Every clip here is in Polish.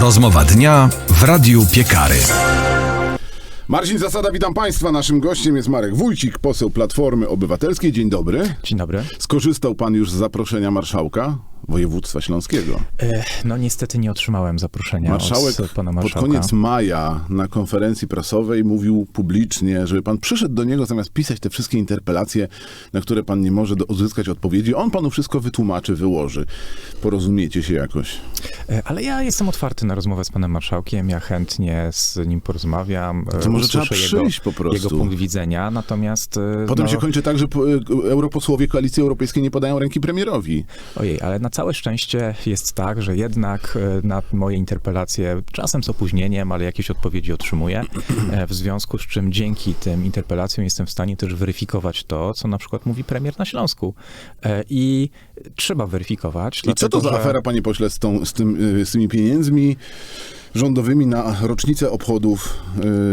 Rozmowa dnia w Radiu Piekary. Marcin Zasada, witam Państwa. Naszym gościem jest Marek Wójcik, poseł Platformy Obywatelskiej. Dzień dobry. Dzień dobry. Skorzystał Pan już z zaproszenia marszałka województwa śląskiego. E, No niestety nie otrzymałem zaproszenia Marszałek od pana pod marszałka. koniec maja na konferencji prasowej mówił publicznie, żeby Pan przyszedł do niego zamiast pisać te wszystkie interpelacje, na które Pan nie może uzyskać odpowiedzi. On Panu wszystko wytłumaczy, wyłoży. Porozumiecie się jakoś. E, Ale ja jestem otwarty na rozmowę z panem marszałkiem, ja chętnie z nim porozmawiam. e, to może trzeba usłyszę jego, przyjść po prostu. Jego punkt widzenia, natomiast... e, Potem no, się kończy tak, że e, europosłowie Koalicji Europejskiej nie podają ręki premierowi. Ojej, ale na całe szczęście jest tak, że jednak e, na moje interpelacje, czasem z opóźnieniem, ale jakieś odpowiedzi otrzymuję, e, w związku z czym dzięki tym interpelacjom jestem w stanie też weryfikować to, co na przykład mówi premier na Śląsku. E, I trzeba weryfikować. I co to dlatego, za że- afera, panie pośle, z, tą, z, tym, z tymi pieniędzmi rządowymi na rocznicę obchodów,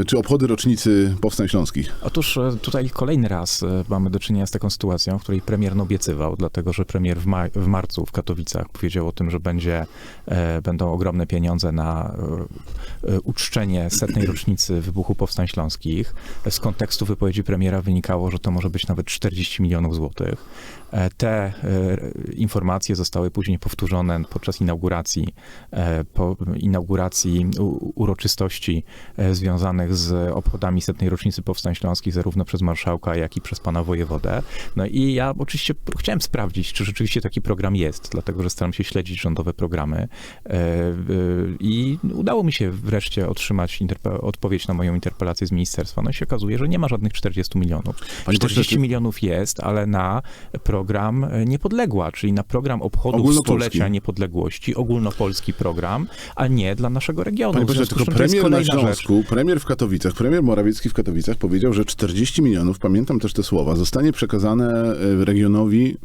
y, czy obchody rocznicy powstań śląskich? Otóż e, tutaj kolejny raz e, mamy do czynienia z taką sytuacją, w której premier no obiecywał, dlatego że premier w, maj, w marcu w Katowicach powiedział o tym, że będzie, e, będą ogromne pieniądze na uczczenie setnej rocznicy wybuchu powstań śląskich. Z kontekstu wypowiedzi premiera wynikało, że to może być nawet 40 milionów złotych. Te informacje zostały później powtórzone podczas inauguracji, po inauguracji u- uroczystości e, związanych z obchodami setnej rocznicy Powstań Śląskich, zarówno przez marszałka, jak i przez pana wojewodę. No i ja oczywiście chciałem sprawdzić, czy rzeczywiście taki program jest, dlatego że staram się śledzić rządowe programy E, i udało mi się wreszcie otrzymać odpowiedź na moją interpelację z ministerstwa. No i się okazuje, że nie ma żadnych 40 milionów. Panie pośle, 40 czy- milionów jest, ale na program e, Niepodległa, czyli na program obchodów stulecia niepodległości, ogólnopolski program, a nie dla naszego regionu. Panie z tylko premier na kolejna rzecz. Śląsku, premier w Katowicach, premier Morawiecki w Katowicach powiedział, że 40 milionów, pamiętam też te słowa, zostanie przekazane y, regionowi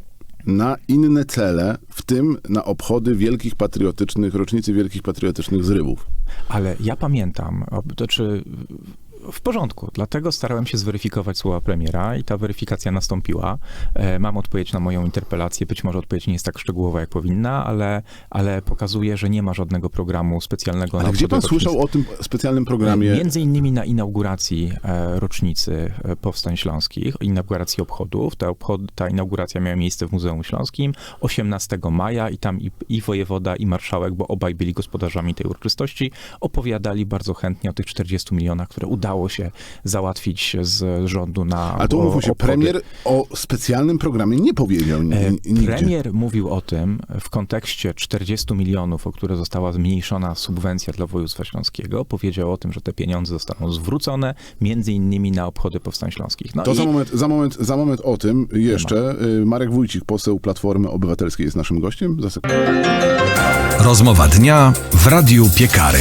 na inne cele, w tym na obchody wielkich patriotycznych, rocznicy wielkich patriotycznych zrywów. Ale ja pamiętam, to czy w porządku, dlatego starałem się zweryfikować słowa premiera i ta weryfikacja nastąpiła. E, Mam odpowiedź na moją interpelację, być może odpowiedź nie jest tak szczegółowa, jak powinna, ale, ale pokazuje, że nie ma żadnego programu specjalnego na Ale gdzie pan słyszał o tym specjalnym programie? Między innymi na inauguracji e, rocznicy e, Powstań Śląskich, inauguracji obchodów. Ta, obchod, ta inauguracja miała miejsce w Muzeum Śląskim 18 maja i tam i, i wojewoda, i marszałek, bo obaj byli gospodarzami tej uroczystości, opowiadali bardzo chętnie o tych 40 milionach, które udało się załatwić z rządu na Ale to o- umówmy się, premier o specjalnym programie nie powiedział E, nigdzie. Premier mówił o tym w kontekście 40 milionów, o które została zmniejszona subwencja dla województwa śląskiego. Powiedział o tym, że te pieniądze zostaną zwrócone między innymi na obchody powstań śląskich. No To i za moment, za, moment, za moment o tym jeszcze. Y, Marek Wójcik, poseł Platformy Obywatelskiej jest naszym gościem. Rozmowa dnia w Radiu Piekary.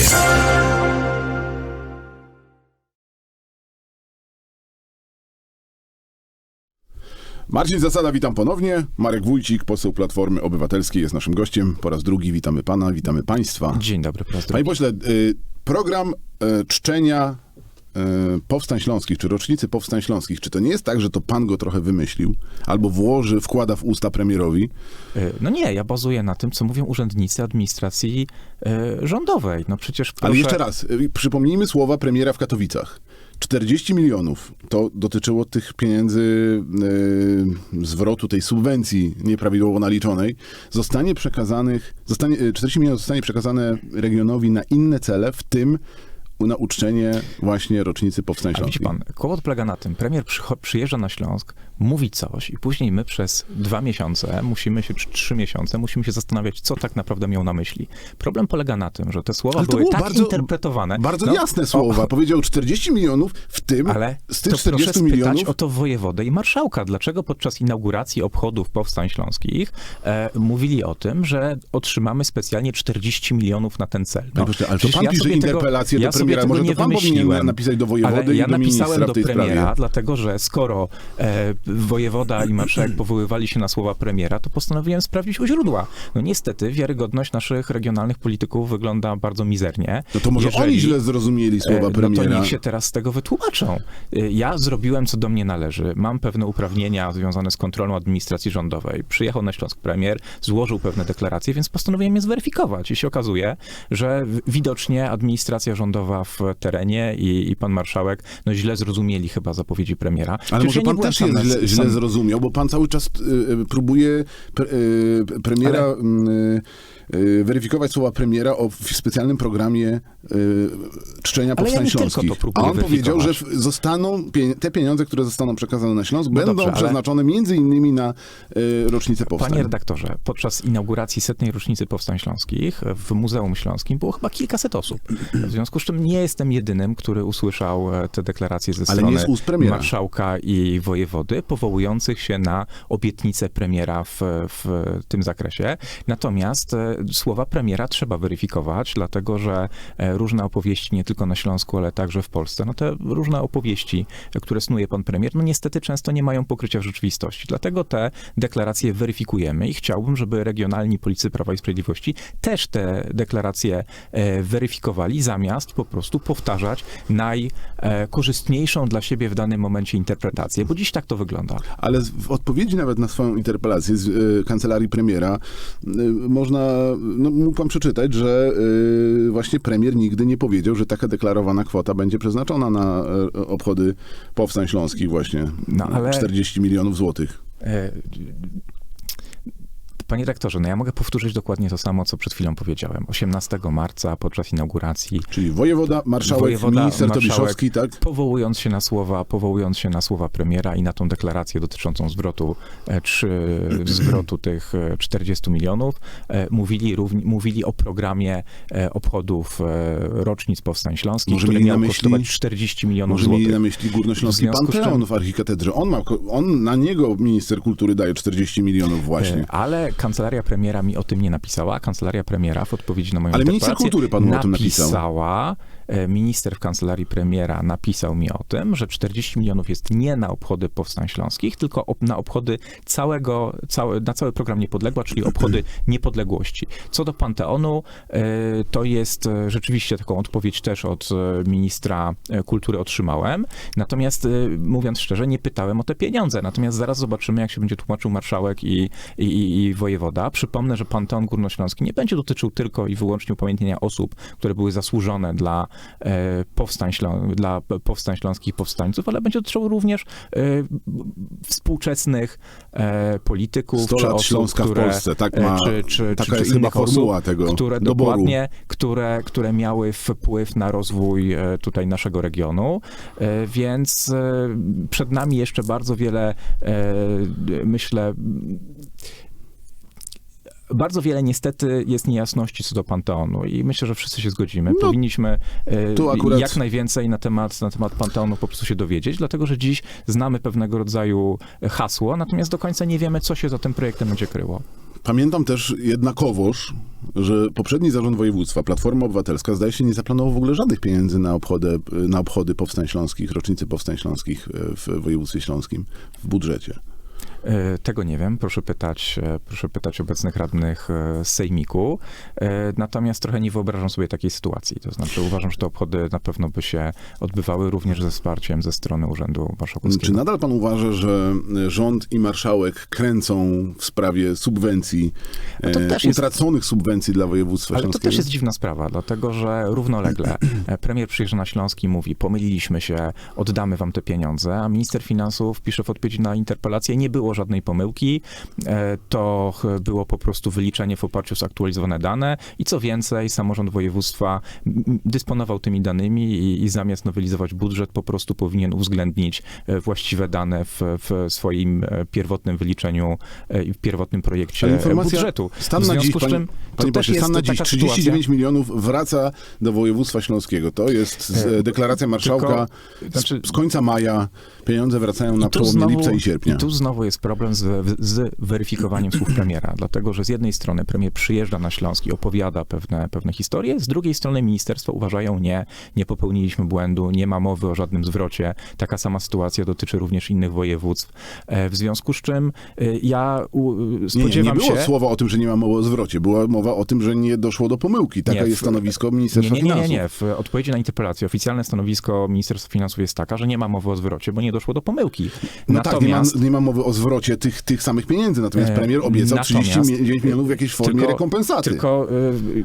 Marcin Zasada, witam ponownie. Marek Wójcik, poseł Platformy Obywatelskiej jest naszym gościem. Po raz drugi witamy pana, witamy państwa. dzień dobry, po raz Panie pośle, y, program y, czczenia y, powstań śląskich, czy rocznicy powstań śląskich, czy to nie jest tak, że to pan go trochę wymyślił, albo włoży, wkłada w usta premierowi? No nie, ja bazuję na tym, co mówią urzędnicy administracji rządowej. No przecież proszę... Ale jeszcze raz, przypomnijmy słowa premiera w Katowicach. 40 milionów. To dotyczyło tych pieniędzy, y, zwrotu tej subwencji nieprawidłowo naliczonej, zostanie przekazanych, zostanie, y, 40 milionów zostanie przekazane regionowi na inne cele, w tym na uczczenie właśnie rocznicy powstań Ale widzi śląskich. pan, kłopot polega na tym, premier przyjeżdża na Śląsk, mówi coś i później my przez dwa miesiące musimy się, czy trzy miesiące, musimy się zastanawiać, co tak naprawdę miał na myśli. Problem polega na tym, że te słowa były tak bardzo- interpretowane. Bardzo no, jasne słowa. O, Powiedział 40 milionów, w tym ale z tych to proszę 40 spytać milionów o to wojewodę i marszałka. Dlaczego podczas inauguracji obchodów powstań śląskich e, mówili o tym, że otrzymamy specjalnie 40 milionów na ten cel? Panie pośle, ale to pan ja pisze sobie tego- interpelację do ja premiera. tego Może to pan powinien napisać do wojewody Ale i ja do ministra napisałem do premiera, dlatego że skoro e, wojewoda i marszałek powoływali się na słowa premiera, to postanowiłem sprawdzić u źródła. No niestety wiarygodność naszych regionalnych polityków wygląda bardzo mizernie. No to może Jeżeli- oni źle zrozumieli słowa E, No premiera. to niech się teraz z tego wytłumaczą. E, Ja zrobiłem, co do mnie należy. Mam pewne uprawnienia związane z kontrolą administracji rządowej. Przyjechał na Śląsk premier, złożył pewne deklaracje, więc postanowiłem je zweryfikować. I się okazuje, że widocznie administracja rządowa w terenie i, i pan marszałek no, źle zrozumieli chyba zapowiedzi premiera. Ale Przecież może pan też sam je na- źle, źle sam- zrozumiał, bo pan cały czas y, y, próbuje pre, y, premiera y, y, weryfikować słowa premiera o w specjalnym programie y, czczenia Ale ja powstań tylko śląskich. A on powiedział, że zostaną pie, te pieniądze, które zostaną przekazane na Śląsk, No będą dobrze, ale- przeznaczone między innymi na y, rocznicę powstań. Panie redaktorze, podczas inauguracji setnej rocznicy Powstań Śląskich w Muzeum Śląskim było chyba kilkaset osób. W związku z czym nie jestem jedynym, który usłyszał e, te deklaracje ze Ale strony marszałka i wojewody, powołujących się na obietnicę premiera w, w tym zakresie. Natomiast e, słowa premiera trzeba weryfikować, dlatego że e, różne opowieści nie tylko na Śląsku, ale także w Polsce, no te różne opowieści, e, które snuje pan premier, no niestety często nie mają pokrycia w rzeczywistości. Dlatego te deklaracje weryfikujemy i chciałbym, żeby regionalni politycy Prawa i Sprawiedliwości też te deklaracje weryfikowali, zamiast po prostu powtarzać najkorzystniejszą dla siebie w danym momencie interpretację, bo dziś tak to wygląda. Ale z- w odpowiedzi nawet na swoją interpelację z y, kancelarii premiera y, można, no, mógł pan przeczytać, że y, właśnie premier nigdy nie powiedział, że taka deklarowana kwota będzie przeznaczona na y, obchody powstań śląskich właśnie. No, ale- 40 milionów złotych. E, Panie rektorze, no ja mogę powtórzyć dokładnie to samo, co przed chwilą powiedziałem. 18 marca podczas inauguracji Czyli wojewoda, marszałek, Wojewoda, minister marszałek, Tobiszowski, tak? Powołując się na słowa, powołując się na słowa premiera i na tą deklarację dotyczącą zwrotu, e, trzy, zwrotu tych e, 40 milionów, e, mówili, równi, mówili o programie e, obchodów e, rocznic Powstań Śląskich, Może który mieli na miał myśli- kosztować 40 milionów Może złotych. mieli na myśli Górnośląski Panteon w archikatedrze. On, ma, on na niego minister kultury daje 40 milionów właśnie. E, Ale kancelaria premiera mi o tym nie napisała. Kancelaria premiera w odpowiedzi na moją Ale minister interpelację kultury panu o tym napisał. napisała, Minister w kancelarii premiera napisał mi o tym, że 40 milionów jest nie na obchody powstań śląskich, tylko na obchody całego, całe, na cały program Niepodległa, czyli obchody niepodległości. Co do Panteonu, e, to jest e, rzeczywiście taką odpowiedź też od e, ministra e, kultury otrzymałem. Natomiast e, mówiąc szczerze, nie pytałem o te pieniądze. Natomiast zaraz zobaczymy, jak się będzie tłumaczył marszałek i, i, i, wojewoda. Przypomnę, że Panteon Górnośląski nie będzie dotyczył tylko i wyłącznie upamiętnienia osób, które były zasłużone dla e, powstań, ślą- dla powstań śląskich powstańców, ale będzie dotyczył również e, współczesnych e, polityków, 100 czy osób, Śląska w które, Polsce, tak e, ma- czy, czy, taka czy, jest chyba innych osób, formuła tego które doboru. dokładnie, które, które miały wpływ na rozwój e, tutaj naszego regionu, E, więc e, przed nami jeszcze bardzo wiele, e, myślę, bardzo wiele niestety jest niejasności co do Panteonu i myślę, że wszyscy się zgodzimy. No, Powinniśmy e, akurat- jak najwięcej na temat, na temat Panteonu po prostu się dowiedzieć, dlatego że dziś znamy pewnego rodzaju hasło, natomiast do końca nie wiemy, co się za tym projektem będzie kryło. Pamiętam też jednakowoż, że poprzedni zarząd województwa, Platforma Obywatelska, zdaje się nie zaplanował w ogóle żadnych pieniędzy na obchody, na obchody powstań śląskich, rocznicy powstań śląskich e, w województwie śląskim w budżecie. E, Tego nie wiem, proszę pytać, e, proszę pytać obecnych radnych e, z Sejmiku. Natomiast trochę nie wyobrażam sobie takiej sytuacji. To znaczy uważam, że te obchody na pewno by się odbywały również ze wsparciem ze strony Urzędu Marszałkowskiego. Czy nadal pan uważa, że rząd i marszałek kręcą w sprawie subwencji, to też jest- utraconych subwencji dla województwa Ale to śląskiego? też jest dziwna sprawa, dlatego że równolegle premier przyjeżdża na Śląski i mówi, pomyliliśmy się, oddamy wam te pieniądze, a minister finansów pisze w odpowiedzi na interpelację, nie było żadnej pomyłki, e, to było po prostu wyliczenie w oparciu o zaktualizowane dane i co więcej, samorząd województwa dysponował tymi danymi i, i zamiast nowelizować budżet, po prostu powinien uwzględnić e, właściwe dane w, w swoim e, pierwotnym wyliczeniu i w pierwotnym projekcie budżetu. Stan na dziś, z panie, panie jest stan na dziś taka 39 sytuacja, milionów wraca do województwa śląskiego. To jest z, deklaracja marszałka tylko- znaczy- z, z końca maja. Pieniądze wracają na przełomie lipca i sierpnia. I tu znowu Podstawowo jest problem z, z weryfikowaniem słów premiera, dlatego że z jednej strony premier przyjeżdża na Śląsk i opowiada pewne, pewne historie, z drugiej strony ministerstwo uważają nie, nie popełniliśmy błędu, nie ma mowy o żadnym zwrocie. Taka sama sytuacja dotyczy również innych województw. E, W związku z czym e, ja u, Nie, nie, spodziewam nie było się... słowa o tym, że nie ma mowy o zwrocie. Była mowa o tym, że nie doszło do pomyłki. Taka Nie, jest stanowisko Nie, Ministerstwa nie, nie, nie, Finansów. nie. W odpowiedzi na interpelację oficjalne stanowisko Ministerstwa Finansów jest taka, że nie ma mowy o zwrocie, bo nie doszło do pomyłki. No tak, nie ma, Natomiast nie ma mowy o zwrocie tych, tych samych pieniędzy, natomiast E, premier obiecał natomiast- 39 milionów w jakiejś formie Tylko- rekompensaty. Tylko y,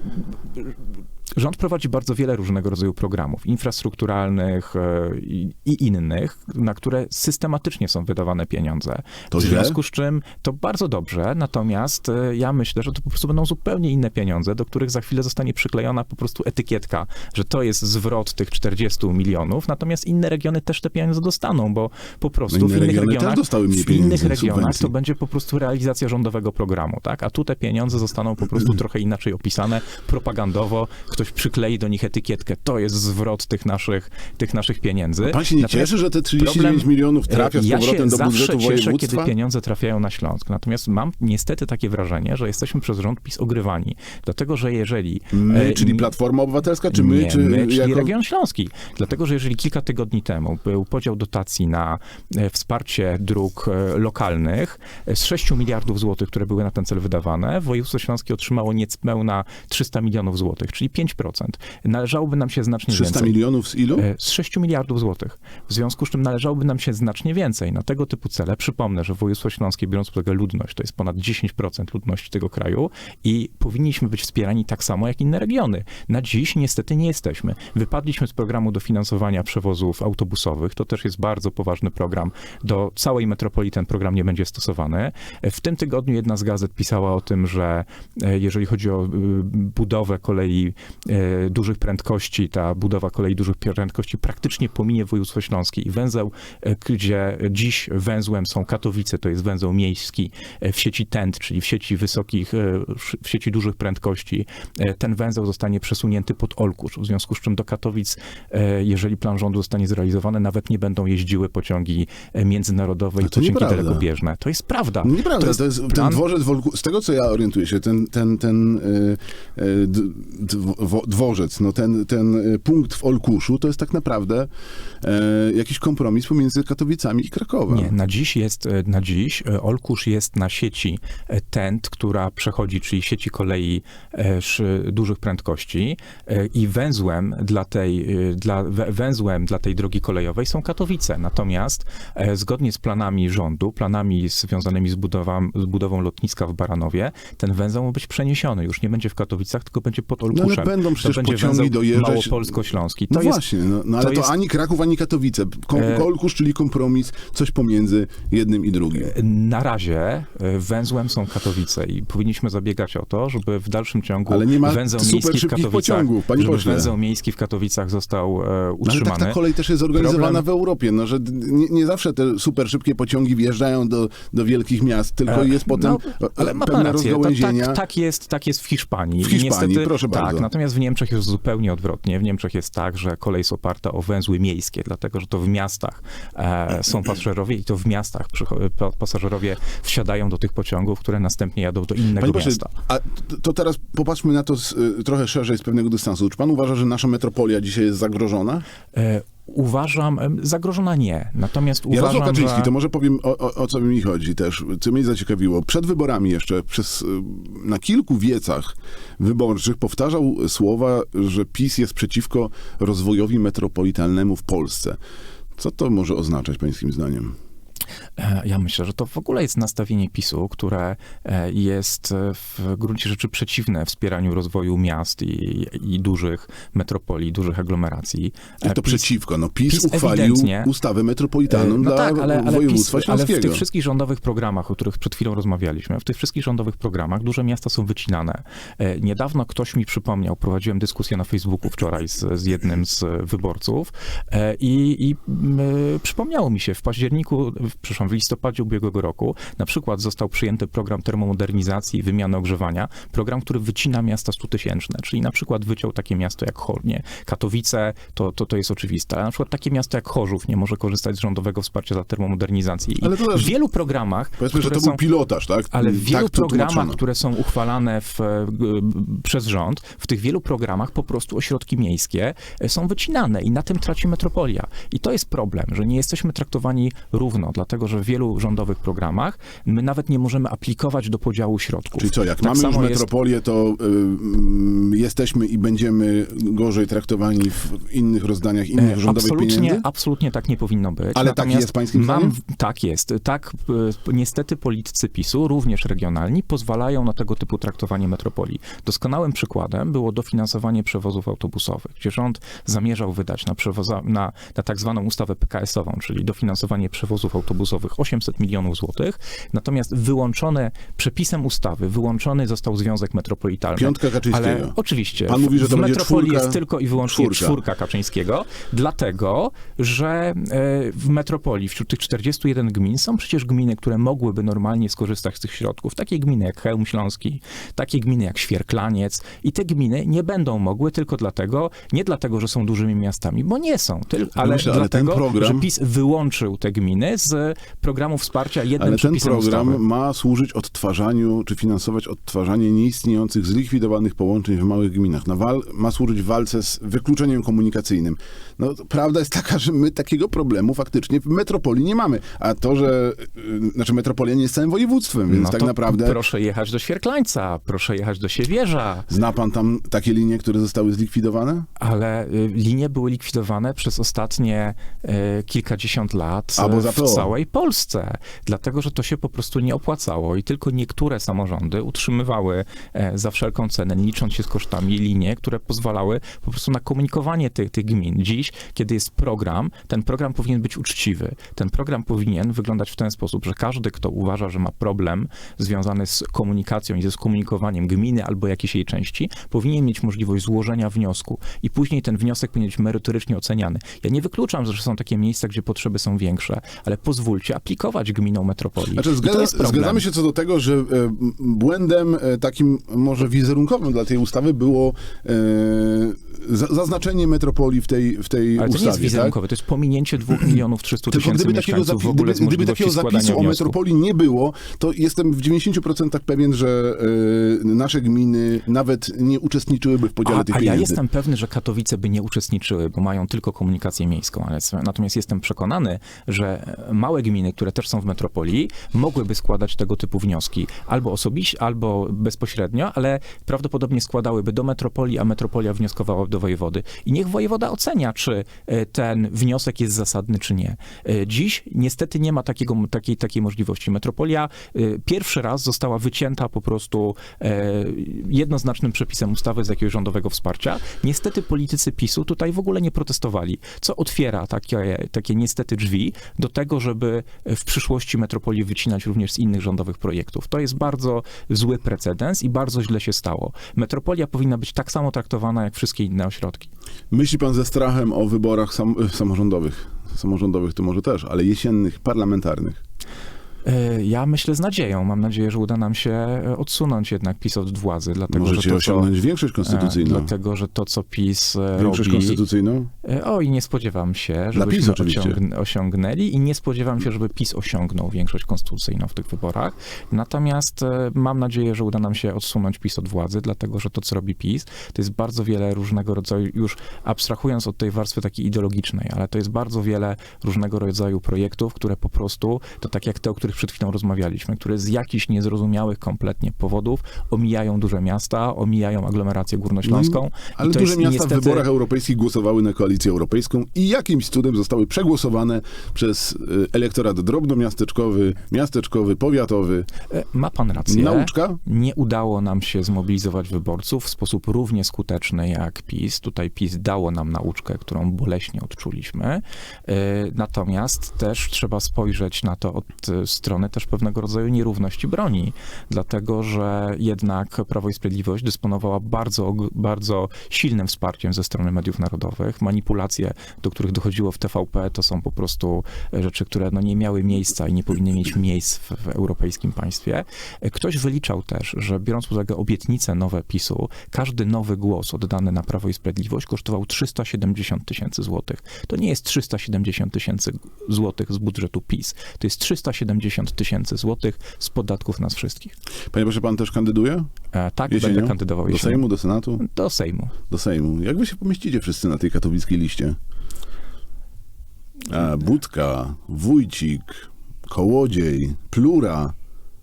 rząd prowadzi bardzo wiele różnego rodzaju programów infrastrukturalnych y, i, i innych, na które systematycznie są wydawane pieniądze. To w związku z czym to bardzo dobrze, natomiast y, ja myślę, że to po prostu będą zupełnie inne pieniądze, do których za chwilę zostanie przyklejona po prostu etykietka, że to jest zwrot tych 40 milionów, natomiast inne regiony też te pieniądze dostaną, bo po prostu No w inne innych regiony też regionach, dostały mniej w innych regionach to będzie po prostu realizacja rządowego programu, tak? A tu te pieniądze zostaną po prostu trochę inaczej opisane, propagandowo, ktoś przyklei do nich etykietkę, to jest zwrot tych naszych, tych naszych pieniędzy. Pan się nie Natomiast cieszy, że te 39 problem- milionów trafia z ja powrotem się do budżetu cieszę, województwa? kiedy pieniądze trafiają na Śląsk. Natomiast mam niestety takie wrażenie, że jesteśmy przez rząd PiS ogrywani. Dlatego, że jeżeli... My, e, czyli Platforma Obywatelska, czy my, nie, czy my, czyli jako... region śląski. Dlatego, że jeżeli kilka tygodni temu był podział dotacji na e, wsparcie dróg e, lokalnych z 6 miliardów złotych, które były na ten cel wydawane, województwo śląskie otrzymało niespełna 300 milionów złotych, czyli 5%. Należałoby nam się znacznie 300 więcej. milionów z ilu? E, Z 6 miliardów złotych. W związku z czym należałoby nam się znacznie więcej na tego typu cele. Przypomnę, że województwo śląskie, biorąc pod uwagę ludność, to jest ponad 10% ludności tego kraju i powinniśmy być wspierani tak samo jak inne regiony. Na dziś niestety nie jesteśmy. Wypadliśmy z programu dofinansowania przewozów autobusowych. To też jest bardzo poważny program. Do całej metropolii ten program nie będzie stosowany. E, W tym tygodniu jedna z gazet pisała o tym, że e, jeżeli chodzi o y, budowę kolei dużych prędkości, ta budowa kolei dużych prędkości praktycznie pominie województwo śląskie i węzeł, e, gdzie dziś węzłem są Katowice, to jest węzeł miejski e, w sieci TENT, czyli w sieci wysokich, e, w- sieci dużych prędkości, e, ten węzeł zostanie przesunięty pod Olkusz, w związku z czym do Katowic, e, jeżeli plan rządu zostanie zrealizowany, nawet nie będą jeździły pociągi e, międzynarodowe i pociągi nieprawda. dalekobieżne. To jest prawda. Nieprawda, To to jest jest, plan- ten dworzec z tego co ja orientuję się, ten, ten, ten y, y, d- dwo- dworzec, no ten, ten y, punkt w Olkuszu to jest tak naprawdę e, jakiś kompromis pomiędzy Katowicami i Krakowem. Nie, na dziś jest, e, na dziś e, Olkusz jest na sieci e, TENT, która przechodzi, czyli sieci kolei dużych prędkości i węzłem dla tej, dla, wę- węzłem dla tej drogi kolejowej są Katowice. Natomiast zgodnie z planami rządu, planami związanymi z, budową z budową lotniska w Baranowie, ten węzeł ma być przeniesiony. Już nie będzie w Katowicach, tylko będzie pod No Olkuszem. ale będą przecież to pociągi dojeżdżać. małopolsko-śląski. No To jest właśnie, no, no ale to to, jest- ani Kraków, ani Katowice. Kom, E, Olkusz, czyli kompromis, coś pomiędzy jednym i drugim. Na razie e, węzłem są Katowice i powinniśmy zabiegać o to, żeby w dalszym ciągu Ale nie ma węzeł super miejski w Katowicach, pociągów, panie żeby pośle. węzeł miejski w Katowicach został e, No, ale utrzymany. tak ta kolej też jest zorganizowana Problem- w Europie, no, że nie, nie zawsze te super szybkie pociągi wjeżdżają do, do wielkich miast, tylko E, jest potem no, ale ma pewne rację, to, rozgałęzienia. tak, tak, jest, tak jest w Hiszpanii. W Hiszpanii, niestety, proszę bardzo. Tak, natomiast w Niemczech jest zupełnie odwrotnie. W Niemczech jest tak, że kolej jest oparta o węzły miejskie, dlatego że to w miastach e, są pasażerowie i to w miastach pasażerowie wsiadają do tych pociągów, które następnie jadą do innego Panie miasta. a t- to teraz popatrzmy na to z, y, trochę szerzej, z pewnego dystansu. Czy pan uważa, że nasza metropolia dzisiaj jest zagrożona? E, Uważam, zagrożona nie, natomiast Jarosław uważam, Kaczyński, że... to może powiem o, o, o co mi chodzi też, co mnie zaciekawiło. Przed wyborami jeszcze, przez, y, na kilku wiecach wyborczych powtarzał słowa, że PiS jest przeciwko rozwojowi metropolitalnemu w Polsce. Co to może oznaczać pańskim zdaniem? E, Ja myślę, że to w ogóle jest nastawienie PiSu, które e, jest e, w gruncie rzeczy przeciwne wspieraniu rozwoju miast i, i dużych metropolii, dużych aglomeracji. Jak to PiS- przeciwko? No PiS, PiS uchwalił ustawę metropolitalną E, dla tak, ale, ale, województwa PiS, ale w śląskiego. tych wszystkich rządowych programach, o których przed chwilą rozmawialiśmy, w tych wszystkich rządowych programach duże miasta są wycinane. Niedawno ktoś mi przypomniał, prowadziłem dyskusję na Facebooku wczoraj z, z jednym z wyborców i, i przypomniało mi się, w październiku, w w, przepraszam, w listopadzie ubiegłego roku na przykład został przyjęty program termomodernizacji i wymiany ogrzewania, program, który wycina miasta stutysięczne, czyli na przykład wyciął takie miasto jak Chornie. Katowice, to, to, to jest oczywiste, ale na przykład takie miasto jak Chorzów nie może korzystać z rządowego wsparcia dla termomodernizacji. I Ale to w wielu programach, Powiedzmy, że to są... był pilotaż, tak? Ale w wielu tak programach, które są uchwalane w, e, przez rząd, w tych wielu programach po prostu ośrodki miejskie e, są wycinane i na tym traci metropolia. I to jest problem, że nie jesteśmy traktowani równo, dlatego że w wielu rządowych programach my nawet nie możemy aplikować do podziału środków. Czyli co, jak Tak mamy już samo jest- metropolię, to y, jesteśmy i będziemy gorzej traktowani w innych rozdaniach innych E, rządowych absolutnie, pieniędzy? absolutnie tak nie powinno być. Ale tak Natomiast jest pańskim mam, zdaniem? Tak jest. Tak, e, niestety politycy PiSu, również regionalni, pozwalają na tego typu traktowanie metropolii. Doskonałym przykładem było dofinansowanie przewozów autobusowych, gdzie rząd zamierzał wydać na, przewoza, na, na tak zwaną ustawę PKS-ową, czyli dofinansowanie przewozów autobusowych 800 milionów złotych, natomiast wyłączone przepisem ustawy, wyłączony został Związek Metropolitalny. Piątka Kaczyńskiego. Ale oczywiście, Pan mówi, że w to będzie metropolii czwórka, jest tylko i wyłącznie czwórka. czwórka Kaczyńskiego, dlatego, że e, w metropolii wśród tych 41 gmin są przecież gminy, które mogłyby normalnie skorzystać z tych środków. Takie gminy jak Chełm Śląski, takie gminy jak Świerklaniec i te gminy nie będą mogły tylko dlatego, nie dlatego, że są dużymi miastami, bo nie są, tyl, ale, myślę, ale ten dlatego, program- że PiS wyłączył te gminy z programu wsparcia jednym Ale ten program ustawy. ma służyć odtwarzaniu, czy finansować odtwarzanie nieistniejących, zlikwidowanych połączeń w małych gminach. Na wal, ma służyć walce z wykluczeniem komunikacyjnym. No, prawda jest taka, że my takiego problemu faktycznie w metropolii nie mamy. A to, że y, znaczy metropolia nie jest całym województwem, więc no tak naprawdę proszę jechać do Świerklańca, proszę jechać do Siewierza, zna pan tam takie linie, które zostały zlikwidowane? ale y, linie były likwidowane przez ostatnie y, kilkadziesiąt lat Albo za w. całej Polsce, dlatego że to się po prostu nie opłacało i tylko niektóre samorządy utrzymywały e, za wszelką cenę, licząc się z kosztami, linie, które pozwalały po prostu na komunikowanie tych, tych gmin. Dziś, kiedy jest program, ten program powinien być uczciwy. Ten program powinien wyglądać w ten sposób, że każdy, kto uważa, że ma problem związany z komunikacją i ze skomunikowaniem gminy albo jakiejś jej części, powinien mieć możliwość złożenia wniosku i później ten wniosek powinien być merytorycznie oceniany. Ja nie wykluczam, że są takie miejsca, gdzie potrzeby są większe, ale pozwólcie aplikować gminą metropolii. Znaczy, to zgadza, zgadzamy się co do tego, że e, błędem e, takim może wizerunkowym dla tej ustawy było e, za, zaznaczenie metropolii w tej, w tej Ale to ustawie. nie jest tak? wizerunkowe, to jest pominięcie 2 milionów 300 Tylko tysięcy gdyby takiego, mieszkańców w zapi- ogóle gdyby, gdyby takiego zapisu o metropolii nie było, to jestem w 90% pewien, że nasze gminy nawet nie uczestniczyłyby w podziale A, tych a ja pieniędzy. jestem pewny, że Katowice by nie uczestniczyły, bo mają tylko komunikację miejską. Ale, natomiast jestem przekonany, że małe gminy, które też są w metropolii, mogłyby składać tego typu wnioski albo osobiście, albo bezpośrednio, ale prawdopodobnie składałyby do metropolii, a metropolia wnioskowała do wojewody. I niech wojewoda ocenia, czy e, ten wniosek jest zasadny, czy nie. E, Dziś niestety nie ma takiego, takiej, takiej możliwości. Metropolia e, pierwszy raz została wycięta po prostu jednoznacznym przepisem ustawy z jakiegoś rządowego wsparcia. Niestety politycy PiSu tutaj w ogóle nie protestowali, co otwiera takie, takie niestety drzwi do tego, żeby w przyszłości metropolię wycinać również z innych rządowych projektów. To jest bardzo zły precedens i bardzo źle się stało. Metropolia powinna być tak samo traktowana jak wszystkie inne ośrodki. Myśli pan ze strachem o wyborach sam, samorządowych? Samorządowych to może też, ale jesiennych, parlamentarnych. E, Ja myślę z nadzieją. Mam nadzieję, że uda nam się e, odsunąć jednak PiS od władzy, dlatego że Możecie to, co, osiągnąć większość e, konstytucyjną. dlatego, że to, co PiS Większość robi... konstytucyjną? O, i nie spodziewam się, żebyśmy osiągn- osiągnęli i nie spodziewam się, żeby PiS osiągnął większość konstytucyjną w tych wyborach. Natomiast mam nadzieję, że uda nam się odsunąć PiS od władzy, dlatego że to, co robi PiS, to jest bardzo wiele różnego rodzaju, już abstrahując od tej warstwy takiej ideologicznej, ale to jest bardzo wiele różnego rodzaju projektów, które po prostu, to tak jak te, o których przed chwilą rozmawialiśmy, które z jakichś niezrozumiałych kompletnie powodów omijają duże miasta, omijają aglomerację górnośląską. No I Ale duże jest miasta niestety... w wyborach europejskich głosowały na koalicję europejską i jakimś cudem zostały przegłosowane przez y, elektorat drobnomiasteczkowy, miasteczkowy, powiatowy. E, Ma pan rację. Nauczka? Nie udało nam się zmobilizować wyborców w sposób równie skuteczny jak PiS. Tutaj PiS dało nam nauczkę, którą boleśnie odczuliśmy. E, Natomiast też trzeba spojrzeć na to od e, strony też pewnego rodzaju nierówności broni, dlatego że jednak Prawo i Sprawiedliwość dysponowała bardzo, bardzo silnym wsparciem ze strony mediów narodowych. manipulacje, do których dochodziło w TVP, to są po prostu rzeczy, które no, nie miały miejsca i nie powinny mieć miejsc w, w europejskim państwie. Ktoś wyliczał też, że biorąc pod uwagę obietnice nowe PiSu, każdy nowy głos oddany na Prawo i Sprawiedliwość kosztował 370 tysięcy złotych. To nie jest 370 tysięcy złotych z budżetu PiS. To jest 370 tysięcy złotych z podatków nas wszystkich. Panie proszę, pan też kandyduje? E, tak, Jesienią? będę kandydował Do jesienią. Sejmu, do Senatu? Do Sejmu. Do Sejmu. Jak wy się pomieścicie wszyscy na tej katowickiej liście? A, Budka, Wójcik, Kołodziej, Plura,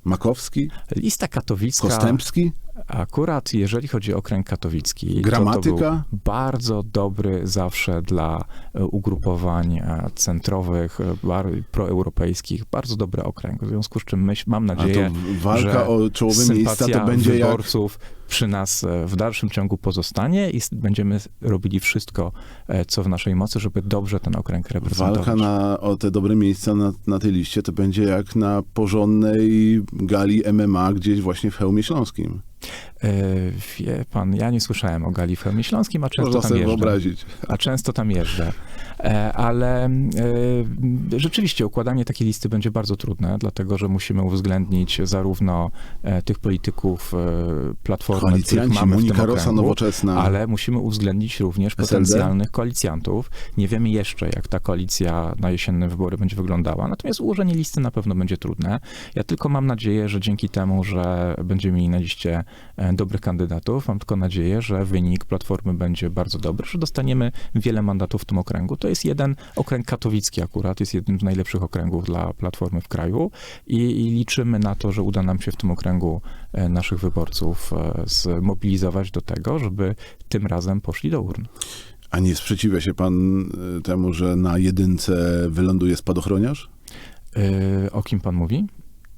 Makowski, Lista katowicka, Kostępski? Akurat jeżeli chodzi o okręg katowicki, Gramatyka? to, to był bardzo dobry zawsze dla e, ugrupowań e, centrowych, e, bar, proeuropejskich, bardzo dobry okręg. W związku z czym myśl, mam nadzieję, walka że o czołowe miejsca to będzie jak... wyborców przy nas w dalszym ciągu pozostanie i będziemy robili wszystko, co w naszej mocy, żeby dobrze ten okręg reprezentować. Walka na, o te dobre miejsca na, na tej liście to będzie jak na porządnej gali MMA gdzieś właśnie w Chełmie Śląskim. E, Wie pan, ja nie słyszałem o Gali w Chełmie Śląskim, a często Można tam sobie jeżdżę. wyobrazić. A często tam jeżdżę. E, Ale e, rzeczywiście układanie takiej listy będzie bardzo trudne, dlatego że musimy uwzględnić zarówno e, tych polityków Platformy, Koalicjanci, mamy Monika Rosa, Nowoczesna. ale musimy uwzględnić również SLD? potencjalnych koalicjantów. Nie wiemy jeszcze, jak ta koalicja na jesienne wybory będzie wyglądała, natomiast ułożenie listy na pewno będzie trudne. Ja tylko mam nadzieję, że dzięki temu, że będziemy mieli na liście dobrych kandydatów, mam tylko nadzieję, że wynik Platformy będzie bardzo dobry, że dostaniemy wiele mandatów w tym okręgu. To jest jeden okręg katowicki akurat, jest jednym z najlepszych okręgów dla Platformy w kraju i, i liczymy na to, że uda nam się w tym okręgu e, naszych wyborców e, zmobilizować do tego, żeby tym razem poszli do urn. A nie sprzeciwia się pan y, temu, że na jedynce wyląduje spadochroniarz? Yy, o kim pan mówi?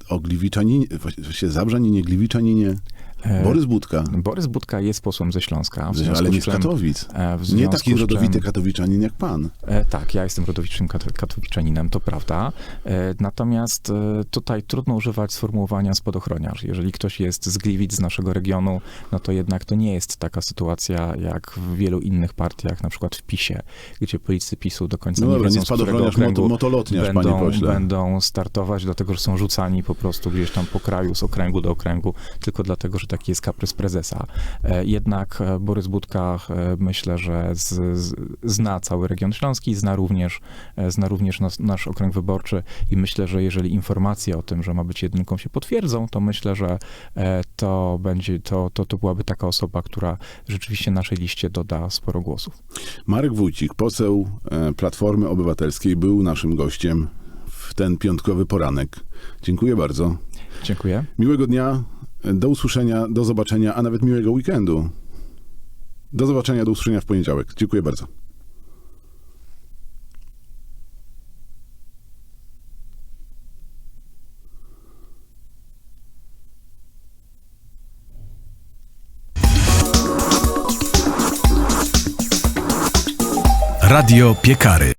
O Gliwiczaninie, właściwie Zabrzaninie, Gliwiczaninie. E, Borys Budka. Borys Budka jest posłem ze Śląska. Ale nie z Katowic. e, Nie taki rodowity katowiczanin jak pan. E, tak, ja jestem rodowicznym kat- katowiczaninem, to prawda. Natomiast tutaj trudno używać sformułowania spadochroniarz. Jeżeli ktoś jest z Gliwic, z naszego regionu, no to jednak to nie jest taka sytuacja jak w wielu innych partiach, na przykład w PiSie, gdzie politycy PiSu do końca No nie dobra, wiedzą, nie spadochroniarz, okręgu moto, motolotniarz, będą, pośle. będą startować, dlatego że są rzucani po prostu gdzieś tam po kraju, z okręgu do okręgu, tylko dlatego, że taki jest kaprys prezesa. E, Jednak e, Borys Budka e, myślę, że z, z, zna cały region śląski, zna również, zna również nas, nasz okręg wyborczy i myślę, że jeżeli informacje o tym, że ma być jedynką się potwierdzą, to myślę, że to będzie, to, to, to byłaby taka osoba, która rzeczywiście naszej liście doda sporo głosów. Marek Wójcik, poseł Platformy Obywatelskiej, był naszym gościem w ten piątkowy poranek. Dziękuję bardzo. Dziękuję. Miłego dnia, do usłyszenia, do zobaczenia, a nawet miłego weekendu. Do zobaczenia, do usłyszenia w poniedziałek. Dziękuję bardzo. Radio Piekary.